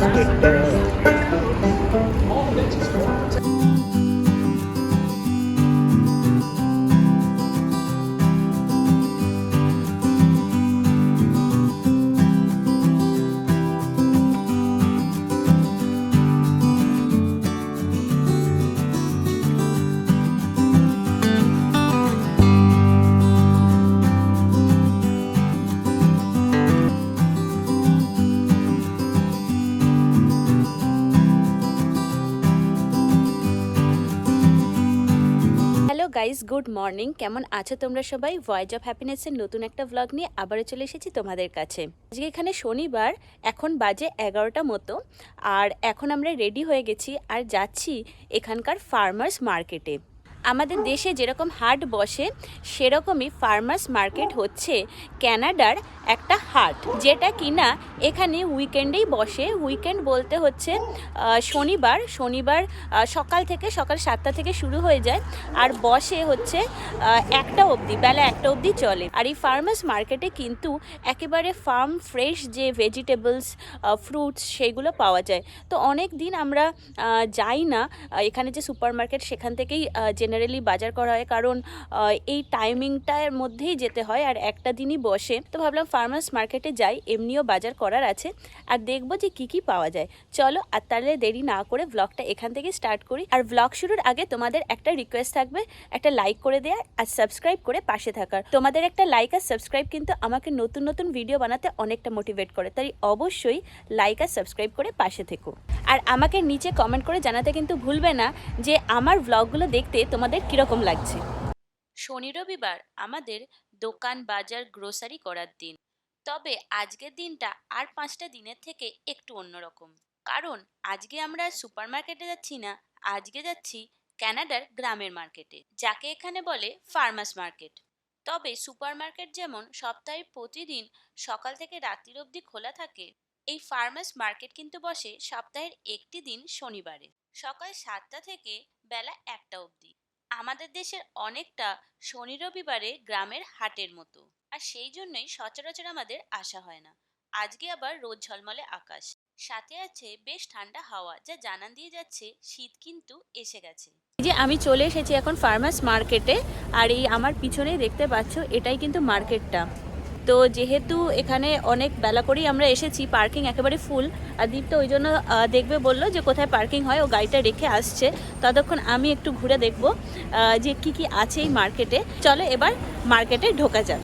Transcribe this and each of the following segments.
Let's get Girl. Guys good morning কেমন আছো তোমরা সবাই? ভয়েস অফ হ্যাপিনেসের নতুন একটা ভ্লগ নিয়ে আবারও চলে এসেছি তোমাদের কাছে। আজকে এখানে শনিবার, এখন বাজে এগারোটা মতো, আর এখন আমরা রেডি হয়ে গেছি আর যাচ্ছি এখানকার ফার্মার্স মার্কেটে আমাদের দেশে যেরকম হাট বসে, সেরকমই ফার্মার্স মার্কেট হচ্ছে ক্যানাডার একটা হাট, যেটা কিনা এখানে উইকেন্ডেই বসে। উইকেন্ড বলতে হচ্ছে শনিবার। শনিবার সকাল থেকে সকাল সাতটা থেকে শুরু হয়ে যায়। আর বসে হচ্ছে একটা অবধি, বেলা একটা অবধি চলে। আর এই ফার্মার্স মার্কেটে কিন্তু একেবারে ফার্ম ফ্রেশ যে ভেজিটেবলস ফ্রুটস সেগুলো পাওয়া যায়। তো অনেক দিন আমরা যাই না এখানে যে সুপার মার্কেট সেখান থেকেই জেনারেলি বাজার করা হয়। কারণ এই টাইমিংটার মধ্যেই যেতে হয়। আর একটা দিনই বসে। তো ভাবলাম ফার্মার্স মার্কেটে যাই, এমনিও বাজার করার আছে, আর দেখব যে কি কি পাওয়া যায়। চলো, আর তাহলে দেরি না করে ব্লগটা এখান থেকে স্টার্ট করি। আর ব্লগ শুরুর আগে তোমাদের একটা রিকোয়েস্ট থাকবে, একটা লাইক করে দেওয়ার আর সাবস্ক্রাইব করে পাশে থাকার। তোমাদের একটা লাইক আর সাবস্ক্রাইব কিন্তু আমাকে নতুন নতুন ভিডিও বানাতে অনেকটা মোটিভেট করে, তাই অবশ্যই লাইক আর সাবস্ক্রাইব করে পাশে থেকো। আর আমাকে নিচে কমেন্ট করে জানাতে কিন্তু ভুলবে না যে আমার ব্লগগুলো দেখতে তোমাদের কীরকম লাগছে। শনি রবিবার আমাদের দোকান, বাজার গ্রোসারি করার দিন। তবে আজকের দিনটা আর পাঁচটা দিনের থেকে একটু অন্যরকম। কারণ আজকে আমরা সুপার মার্কেটে যাচ্ছি না, আজকে যাচ্ছি ক্যানাডার গ্রামের মার্কেটে, যাকে এখানে বলে ফার্মাস মার্কেট। তবে সুপার মার্কেট যেমন সপ্তাহে প্রতিদিন সকাল থেকে রাত্রির অবধি খোলা থাকে, এই ফার্মাস মার্কেট কিন্তু বসে সপ্তাহের একটি দিন শনিবারে। সকাল সাতটা থেকে বেলা একটা অবধি। আমাদের দেশের অনেকটা শনি রবিবারে গ্রামের হাটের মতো। আর সেই জন্যই সচরাচর আমাদের আসা হয় না। আজকে আবার রোদ ঝলমলে আকাশ। সাথে আছে বেশ ঠান্ডা হাওয়া, যা জানান দিয়ে যাচ্ছে শীত কিন্তু এসে গেছে। যে আমি চলে এসেছি এখন ফার্মাস মার্কেটে আর এই আমার পিছনেই দেখতে পাচ্ছ এটাই কিন্তু মার্কেটটা তো যেহেতু এখানে অনেক বেলা করেই আমরা এসেছি পার্কিং একেবারে ফুল আর দীপ তো ওই জন্য দেখবে বলল যে কোথায় পার্কিং হয়, ও গাড়িটা রেখে আসছে। ততক্ষণ আমি একটু ঘুরে দেখব যে কি কি আছে এই মার্কেটে চলো এবার মার্কেটে ঢোকা যাক।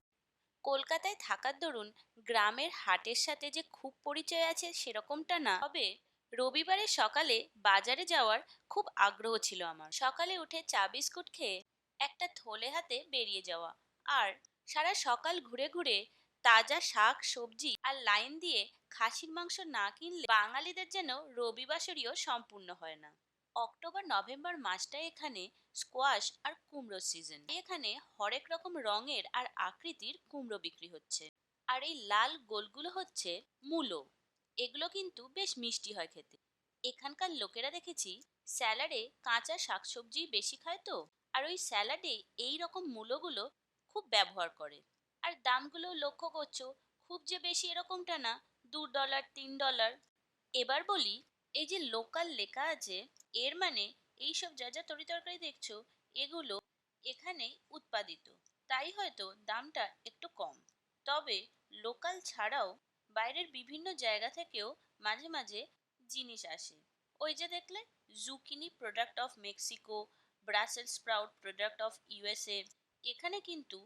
কলকাতায় থাকার দরুন গ্রামের হাটের সাথে যে খুব পরিচয় আছে সেরকমটা না। তবে রবিবারে সকালে বাজারে যাওয়ার খুব আগ্রহ ছিল আমার। সকালে উঠে চা বিস্কুট খেয়ে একটা থলে হাতে বেরিয়ে যাওয়া। আর সারা সকাল ঘুরে ঘুরে তাজা শাক, সবজি আর লাইন দিয়ে খাসির মাংস না কিনলে বাঙালিদের যেন রবিবাসরীয় সম্পূর্ণ হয় না। অক্টোবর, নভেম্বর মাসটায় এখানে স্কোয়াশ আর কুমড়ো সিজন এখানে হরেক রকম রঙের আর আকৃতির কুমড়ো বিক্রি হচ্ছে। আর এই লাল গোলগুলো হচ্ছে মূলো। এগুলো কিন্তু বেশ মিষ্টি হয় খেতে। এখানকার লোকেরা দেখেছি স্যালাডে কাঁচা শাকসবজি বেশি খায় তো? আর ওই স্যালাডে এই রকম মূলোগুলো খুব ব্যবহার করে। আর দামগুলো লক্ষ্য করছ, খুব যে বেশি এরকমটা না, দু ডলার তিন ডলার এবার বলি, এই যে লোকাল লেখা আছে, এর মানে এইসব যা যা তরি তরকারি দেখছ, এগুলো এখানে উৎপাদিত। তাই হয়তো দামটা একটু কম। তবে লোকাল ছাড়াও বাইরের বিভিন্ন জায়গা থেকেও মাঝে মাঝে জিনিস আসে। ওই যে দেখলে zucchini product of Mexico Brussel sprout product of USA এখানে কিন্তু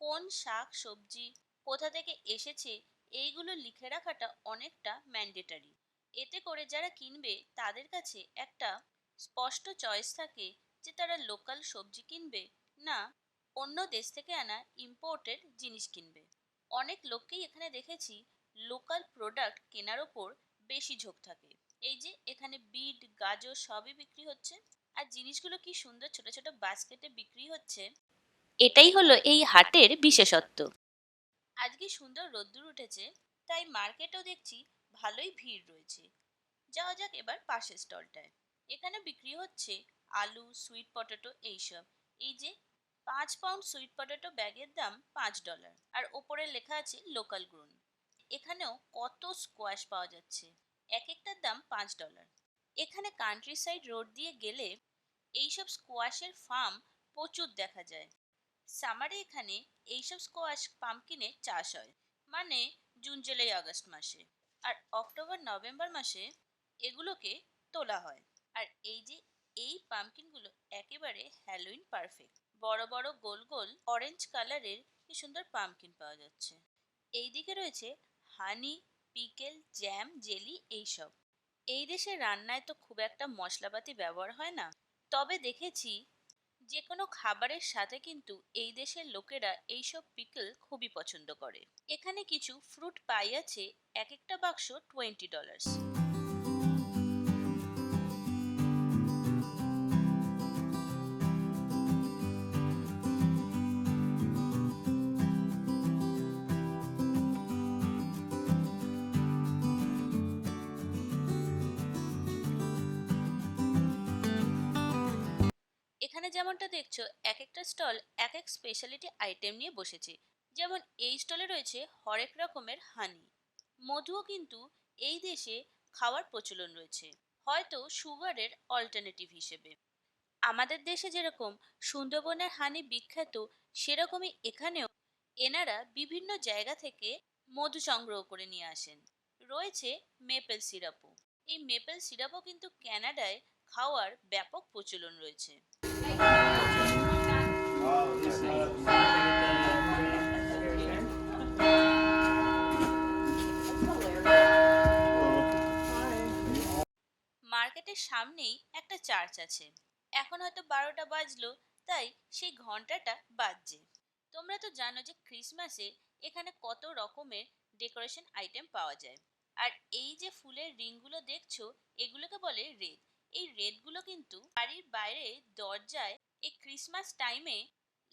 কোন শাক, সবজি কোথা থেকে এসেছে এইগুলো লিখে রাখাটা অনেকটা ম্যান্ডেটারি এতে করে যারা কিনবে তাদের কাছে একটা স্পষ্ট চয়েস থাকে যে তারা লোকাল সবজি কিনবে না অন্য দেশ থেকে আনা ইম্পোর্টেড জিনিস কিনবে। অনেক লোককেই এখানে দেখেছি লোকাল প্রোডাক্ট কেনার ওপর বেশি ঝোঁক থাকে। এই যে এখানে বিট, গাজর সবই বিক্রি হচ্ছে। আর জিনিসগুলো কি সুন্দর ছোট ছোট বাস্কেটে বিক্রি হচ্ছে। এটাই হলো এই হাটের বিশেষত্ব। আজকে সুন্দর রোদ্দুর উঠেছে, তাই মার্কেটেও দেখছি ভালোই ভিড় রয়েছে। যাওয়া যাক এবার পাশের স্টলটায়। এখানে বিক্রি হচ্ছে আলু সুইট পটেটো এইসব। এই যে পাঁচ পাউন্ড সুইট পটেটো ব্যাগের দাম পাঁচ ডলার আর ওপরে লেখা আছে লোকাল গ্রোন এখানেও কত স্কোয়াশ পাওয়া যাচ্ছে এক একটার দাম পাঁচ ডলার এখানে কান্ট্রি সাইড রোড দিয়ে গেলে এইসব স্কোয়াশের ফার্ম প্রচুর দেখা যায়। সামারে এখানে এইসব স্কোয়াশ পাম্পকিনের চাষ হয়। মানে জুন, জুলাই, আগস্ট মাসে। আর অক্টোবর, নভেম্বর মাসে এগুলোকে তোলা হয়। আর এই যে এই পাম্পকিনগুলো একেবারে হ্যালোইন পারফেক্ট বড় বড়, গোল গোল অরেঞ্জ কালারের কি সুন্দর পাম্পকিন পাওয়া যাচ্ছে। এই দিকে রয়েছে হানি পিকেল জ্যাম জেলি এইসব। এই দেশে রান্নায় তো খুব একটা মশলাপাতি ব্যবহার হয় না। তবে দেখেছি যে কোনো খাবারের সাথে কিন্তু এই দেশের লোকেরা এইসব পিকল খুবই পছন্দ করে। এখানে কিছু ফ্রুট পাই আছে, এক একটা বাক্স টোয়েন্টি ডলার্স দেখছ এক একটা স্টল এক এক স্পেশালিটি আইটেম নিয়ে বসেছে। যেমন এই স্টলে রয়েছে হরেক রকমের হানি মধুও কিন্তু এই দেশে খাওয়ার প্রচলন রয়েছে। হয়তো সুগারের অল্টারনেটিভ হিসেবে। আমাদের দেশে যেরকম সুন্দরবনের হানি বিখ্যাত, সেরকমই এখানেও এনারা বিভিন্ন জায়গা থেকে মধু সংগ্রহ করে নিয়ে আসেন। রয়েছে মেপেল সিরাপও এই মেপেল সিরাপও কিন্তু ক্যানাডায় খাওয়ার ব্যাপক প্রচলন রয়েছে। মার্কেটের সামনেই একটা চার্চ আছে। এখন হয়তো বারোটা বাজলো, তাই সেই ঘন্টাটা বাজছে। তোমরা তো জানো যে ক্রিসমাসে এখানে কত রকমের ডেকোরেশন আইটেম পাওয়া যায়। আর এই যে ফুলের রিংগুলো দেখছ, এগুলোকে বলে রেদ এই রেদগুলো কিন্তু বাড়ির বাইরে দরজায় এই ক্রিসমাস টাইমে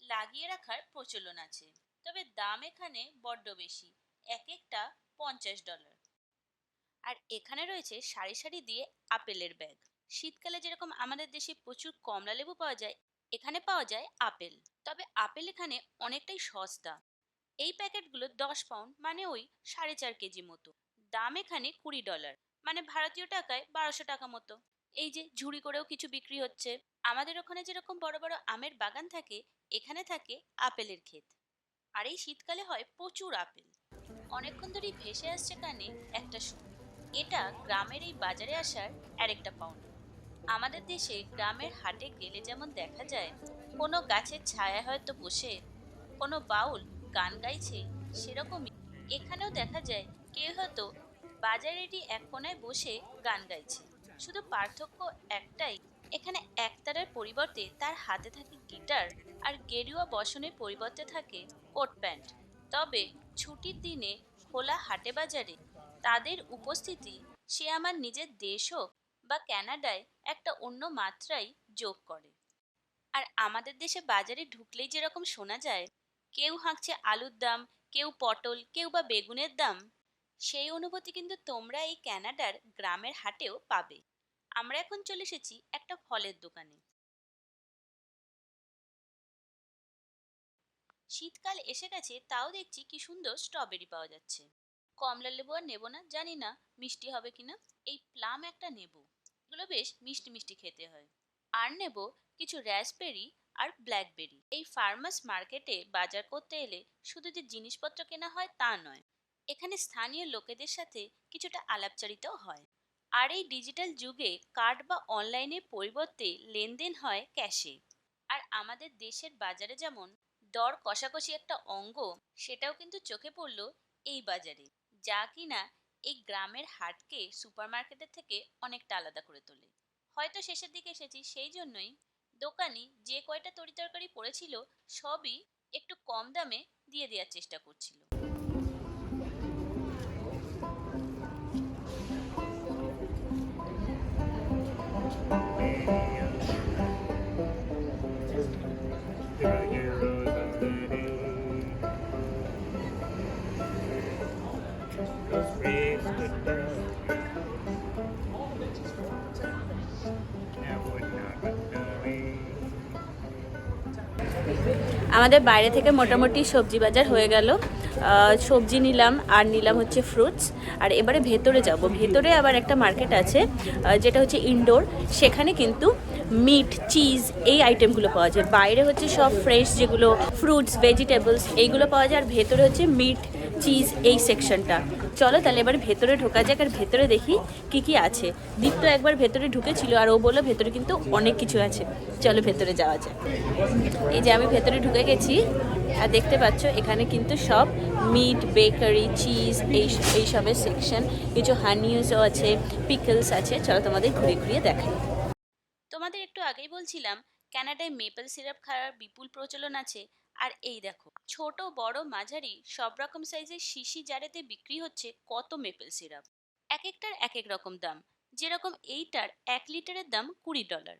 লাগিয়ে রাখার প্রচলন আছে। তবে দাম এখানে বড্ড বেশি, এক একটা পঞ্চাশ ডলার আর এখানে রয়েছে সারি সারি দিয়ে আপেলের ব্যাগ শীতকালে যেরকম আমাদের দেশে প্রচুর কমলা লেবু পাওয়া যায়, এখানে পাওয়া যায় আপেল। তবে আপেল এখানে অনেকটাই সস্তা। এই প্যাকেটগুলো দশ পাউন্ড মানে ওই সাড়ে চার কেজি মতো। দাম এখানে কুড়ি ডলার মানে ভারতীয় টাকায় বারোশো টাকা মতো। এই যে ঝুড়ি করেও কিছু বিক্রি হচ্ছে। আমাদের ওখানে যেরকম বড় বড় আমের বাগান থাকে, এখানে থাকে আপেলের ক্ষেত। আর এই শীতকালে হয় প্রচুর আপেল। অনেকক্ষণ ধরেই ভেসে আসছে কানে একটা সুর এটা গ্রামের এই বাজারে আসার আরেকটা পাওনা। আমাদের দেশে গ্রামের হাটে গেলে যেমন দেখা যায়, কোনো গাছের ছায়া হয়তো বসে, কোনো বাউল গান গাইছে, সেরকমই। এখানেও দেখা যায় কেউ হয়তো বাজারেরই এক কোনায় বসে গান গাইছে। শুধু পার্থক্য একটাই এখানে একতারার পরিবর্তে তার হাতে থাকে গিটার আর গেরুয়া বসনের পরিবর্তে থাকে কোট প্যান্ট। তবে ছুটির দিনে খোলা হাটে বাজারে তাদের উপস্থিতি সে আমার নিজের দেশ হোক বা ক্যানাডায় একটা অন্য মাত্রাই যোগ করে। আর আমাদের দেশে বাজারে ঢুকলেই যেরকম শোনা যায়, কেউ হাঁকছে আলুর দাম, কেউ পটল, কেউ বা বেগুনের দাম, সেই অনুভূতি কিন্তু তোমরা এই ক্যানাডার গ্রামের হাটেও পাবে। আমরা এখন চলে এসেছি একটা ফলের দোকানে। শীতকাল এসে গেছে, তাও দেখছি কি সুন্দর স্ট্রবেরি পাওয়া যাচ্ছে। কমলা লেবু আর নেব না, জানি না মিষ্টি হবে কিনা। এই প্লাম একটা নেব, এগুলো বেশ মিষ্টি মিষ্টি খেতে হয়। আর নেব কিছু র্যাসবেরি আর ব্ল্যাকবেরি এই ফার্মার্স মার্কেটে বাজার করতে এলে শুধু যে জিনিসপত্র কেনা হয় তা নয়, এখানে স্থানীয় লোকেদের সাথে কিছুটা আলাপচারিতাও হয়। আর এই ডিজিটাল যুগে কার্ড বা অনলাইনের পরিবর্তে লেনদেন হয় ক্যাশে আর আমাদের দেশের বাজারে যেমন দর কষাকষি একটা অঙ্গ, সেটাও কিন্তু চোখে পড়ল এই বাজারে, যা কিনা এই গ্রামের হাটকে সুপারমার্কেটের থেকে অনেকটা আলাদা করে তোলে। হয়তো শেষের দিকে এসেছি, সেই জন্যই দোকানি যে কয়টা তরিতরকারি পড়েছিল সবই একটু কম দামে দিয়ে দেওয়ার চেষ্টা করছিল। আমাদের বাইরে থেকে মোটামুটি সবজি বাজার হয়ে গেল। সবজি নিলাম, আর নিলাম হচ্ছে ফ্রুটস আর এবারে ভেতরে যাব। ভেতরে আবার একটা মার্কেট আছে যেটা হচ্ছে ইনডোর সেখানে কিন্তু মিট চিজ এই আইটেমগুলো পাওয়া যায়। বাইরে হচ্ছে সব ফ্রেশ যেগুলো ফ্রুটস ভেজিটেবলস এইগুলো পাওয়া যায়, আর ভেতরে হচ্ছে মিট চিজ এই সেকশনটা চলো তাহলে এবার ভেতরে ঢোকা যাক আর ভেতরে দেখি কি কি আছে। দীপ্ত একবার ভেতরে ঢুকেছিল আর ও বলল ভেতরে কিন্তু অনেক কিছু আছে। চলো ভেতরে যাওয়া যাক। এই যে আমি ভেতরে ঢুকে গেছি আর দেখতে পাচ্ছ এখানে কিন্তু সব মিট বেকারি চিজ এই এইসবের সেকশন কিছু হানিউসও আছে পিকলস আছে। চলো তোমাদের ঘুরে ঘুরিয়ে দেখাই। তোমাদের একটু আগেই বলছিলাম কানাডায় মেপল সিরাপ খাওয়ার বিপুল প্রচলন আছে। আর এই দেখো, ছোট, বড়, মাঝারি, সব রকম সাইজের শিশি জারেতে বিক্রি হচ্ছে কত মেপল সিরাপ এক একটার এক এক রকম দাম। যেরকম এইটার এক লিটারের দাম কুড়ি ডলার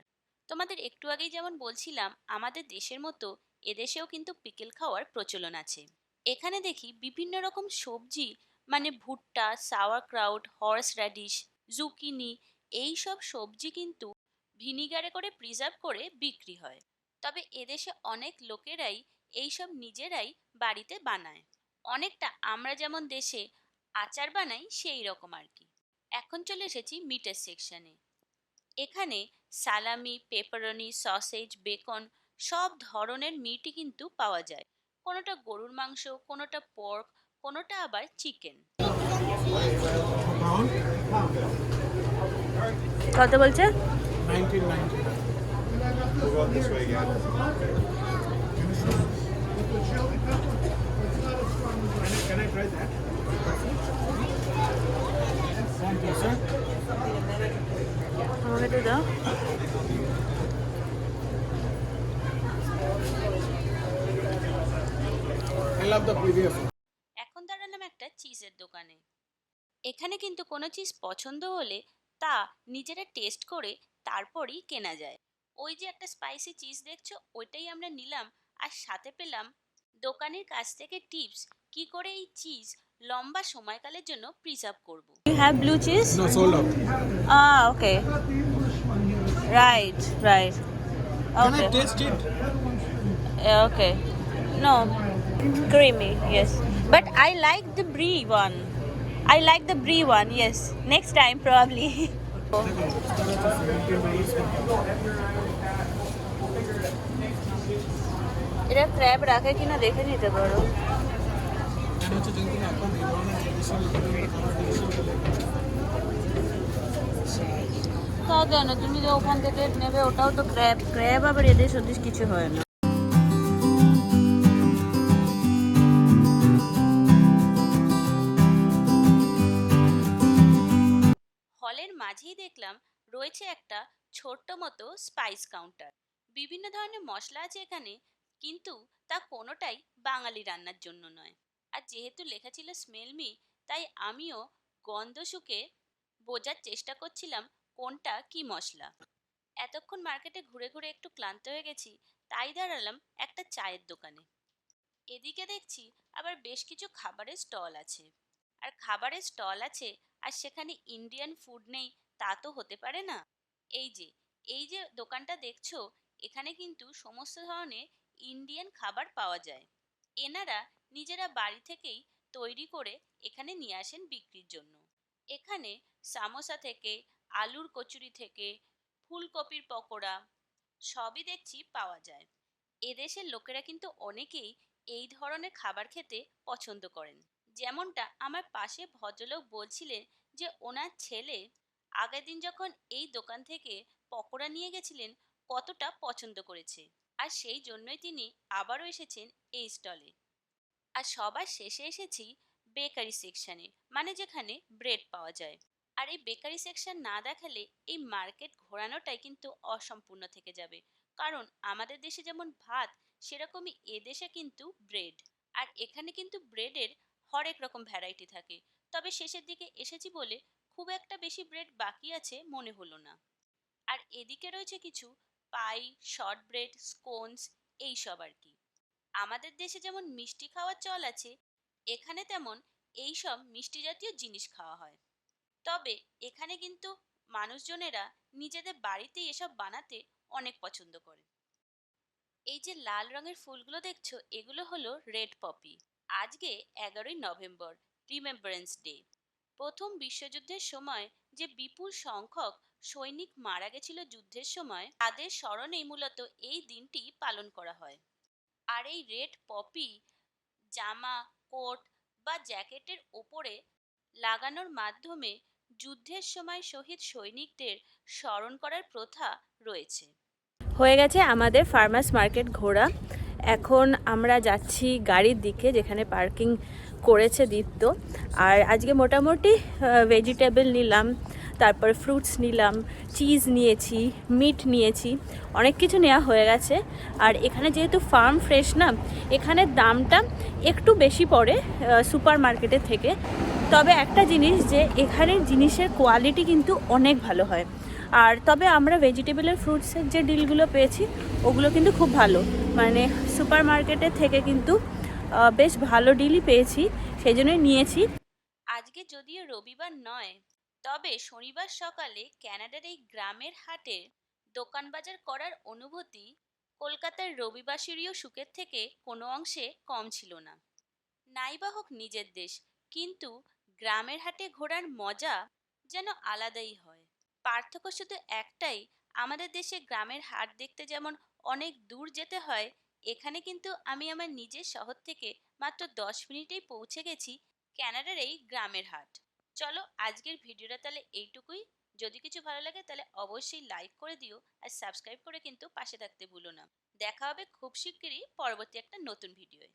তোমাদের একটু আগেই যেমন বলছিলাম, আমাদের দেশের মতো এদেশেও কিন্তু পিকেল খাওয়ার প্রচলন আছে। এখানে দেখি বিভিন্ন রকম সবজি মানে ভুট্টা sauerkraut horseradish zucchini এই সব সবজি কিন্তু ভিনিগারে করে প্রিজার্ভ করে বিক্রি হয়। তবে এদেশে অনেক লোকেরাই এইসব নিজেরাই বাড়িতে বানায়। অনেকটা আমরা যেমন দেশে আচার বানাই সেই রকম আর কি। এখন চলে এসেছি মিটের সেকশনে এখানে সালামি পেপারনি সসেজ বেকন সব ধরনের মিটই কিন্তু পাওয়া যায়। কোনোটা গরুর মাংস কোনোটা পর্ক কোনোটা আবার চিকেন কত বলছে? 1990. We'll go this way again. এখন দাঁড়ালাম একটা চিজের দোকানে। এখানে কিন্তু কোনো চিজ পছন্দ হলে তা নিজেরা টেস্ট করে তারপরই কেনা যায়। ওই যে একটা স্পাইসি চিজ দেখছ, ওইটাই আমরা নিলাম আর সাথে পেলাম দোকানের কাছ থেকে টিপস কি করে এই চিজ লম্বা সময়কালের জন্য প্রিজার্ভ করব? You have blue cheese no sold out uh okay right right okay taste it okay no creamy yes but I like the brie one I like the brie one yes next time probably এটা crab রাখে কিনা দেখে নিতে পারো। তা জানো, তুমি যে ওখান থেকে নেবে, ওটাও তো ক্র্যাব ক্র্যাব আবার এদের সদৃশ কিছু হয় না। হলের মাঝেই দেখলাম রয়েছে একটা ছোট্ট মতো স্পাইস কাউন্টার বিভিন্ন ধরনের মশলা আছে এখানে কিন্তু তা কোনোটাই বাঙালি রান্নার জন্য নয়। আর যেহেতু লেখা ছিল স্মেল মি তাই আমিও গন্ধ শুকে বোঝার চেষ্টা করছিলাম কোনটা কি মশলা। এতক্ষণ মার্কেটে ঘুরে ঘুরে একটু ক্লান্ত হয়ে গেছি, তাই দাঁড়ালাম একটা চায়ের দোকানে। এদিকে দেখছি আবার বেশ কিছু খাবারের স্টল আছে। আর খাবারের স্টল আছে, আর সেখানে ইন্ডিয়ান ফুড নেই, তা তো হতে পারে না। এই যে এই যে দোকানটা দেখছ, এখানে কিন্তু সমস্ত ধরনের ইন্ডিয়ান খাবার পাওয়া যায়। এনারা নিজেরা বাড়ি থেকেই তৈরি করে এখানে নিয়ে আসেন বিক্রির জন্য। এখানে সামোসা থেকে, আলুর কচুরি থেকে, ফুলকপির পকোড়া সবই দেখছি পাওয়া যায়। এদেশের লোকেরা কিন্তু অনেকেই এই ধরনের খাবার খেতে পছন্দ করেন। যেমনটা আমার পাশে ভদ্রলোক বলছিলেন যে, ওনার ছেলে আগের দিন যখন এই দোকান থেকে পকোড়া নিয়ে গেছিলেন, কতটা পছন্দ করেছে? আর সেই জন্যই তিনি আবারও এসেছেন এই স্টলে। আর সবার শেষে এসেছি বেকারি সেকশনে মানে যেখানে ব্রেড পাওয়া যায়। আর এই বেকারি সেকশন না দেখালে এই মার্কেট ঘোরানোটাই কিন্তু অসম্পূর্ণ থেকে যাবে। কারণ আমাদের দেশে যেমন ভাত, সেরকমই এদেশে কিন্তু ব্রেড। আর এখানে কিন্তু ব্রেডের হরেক রকম ভ্যারাইটি থাকে। তবে শেষের দিকে এসেছি বলে খুব একটা বেশি ব্রেড বাকি আছে মনে হলো না। আর এদিকে রয়েছে কিছু পাই শর্ট ব্রেড স্কোনস এই সব আর কি। আমাদের দেশে যেমন মিষ্টি খাওয়ার চল আছে, এখানে তেমন এইসব মিষ্টি জাতীয় জিনিস খাওয়া হয়। তবে এখানে কিন্তু মানুষজনেরা নিজেদের বাড়িতেই এসব বানাতে অনেক পছন্দ করে। এই যে লাল রঙের ফুলগুলো দেখছ, এগুলো হলো রেড পপি। আজকে এগারোই নভেম্বর রিমেম্বারেন্স ডে প্রথম বিশ্বযুদ্ধের সময় যে বিপুল সংখ্যক সৈনিক মারা গেছিল যুদ্ধের সময়, তাদের স্মরণেই মূলত এই দিনটি পালন করা হয়। আর এই রেড পপি, জামা, কোট বা জ্যাকেটের ওপরে লাগানোর মাধ্যমে যুদ্ধের সময় শহীদ সৈনিকদের স্মরণ করার প্রথা রয়েছে। হয়ে গেছে আমাদের ফার্মাস মার্কেট ঘোরা। এখন আমরা যাচ্ছি গাড়ির দিকে যেখানে পার্কিং করেছে দীপ্ত। আর আজকে মোটামুটি ভেজিটেবল নিলাম। তারপর ফ্রুটস নিলাম চিজ নিয়েছি মিট নিয়েছি, অনেক কিছু নেওয়া হয়ে গেছে। আর এখানে যেহেতু ফার্ম ফ্রেশ না, এখানে দামটা একটু বেশি পড়ে সুপার মার্কেটের থেকে। তবে একটা জিনিস যে এখানের জিনিসের কোয়ালিটি কিন্তু অনেক ভালো হয়। আর তবে আমরা ভেজিটেবলের ফ্রুটসের যে ডিলগুলো পেয়েছি, ওগুলো কিন্তু খুব ভালো। মানে সুপার মার্কেটের থেকে কিন্তু বেশ ভালো ডিলই পেয়েছি, সেই জন্যই নিয়েছি। আজকে যদিও রবিবার নয় তবে শনিবার সকালে কানাডার এই গ্রামের হাটে দোকান বাজার করার অনুভূতি কলকাতার রবিবাসীরও সুখের থেকে কোনো অংশে কম ছিল না। নাই বা হোক নিজের দেশ, কিন্তু গ্রামের হাটে ঘোরার মজা যেন আলাদাই হয়। পার্থক্য শুধু একটাই, আমাদের দেশে গ্রামের হাট দেখতে যেমন অনেক দূর যেতে হয়, এখানে কিন্তু আমি আমার নিজের শহর থেকে মাত্র দশ মিনিটেই পৌঁছে গেছি ক্যানাডার এই গ্রামের হাট। চলো আজকের ভিডিওটা তাহলে এইটুকুই। যদি কিছু ভালো লাগে তাহলে অবশ্যই লাইক করে দিও আর সাবস্ক্রাইব করে কিন্তু পাশে থাকতে ভুলো না। দেখা হবে খুব শিগগিরই পরবর্তী একটা নতুন ভিডিওয়।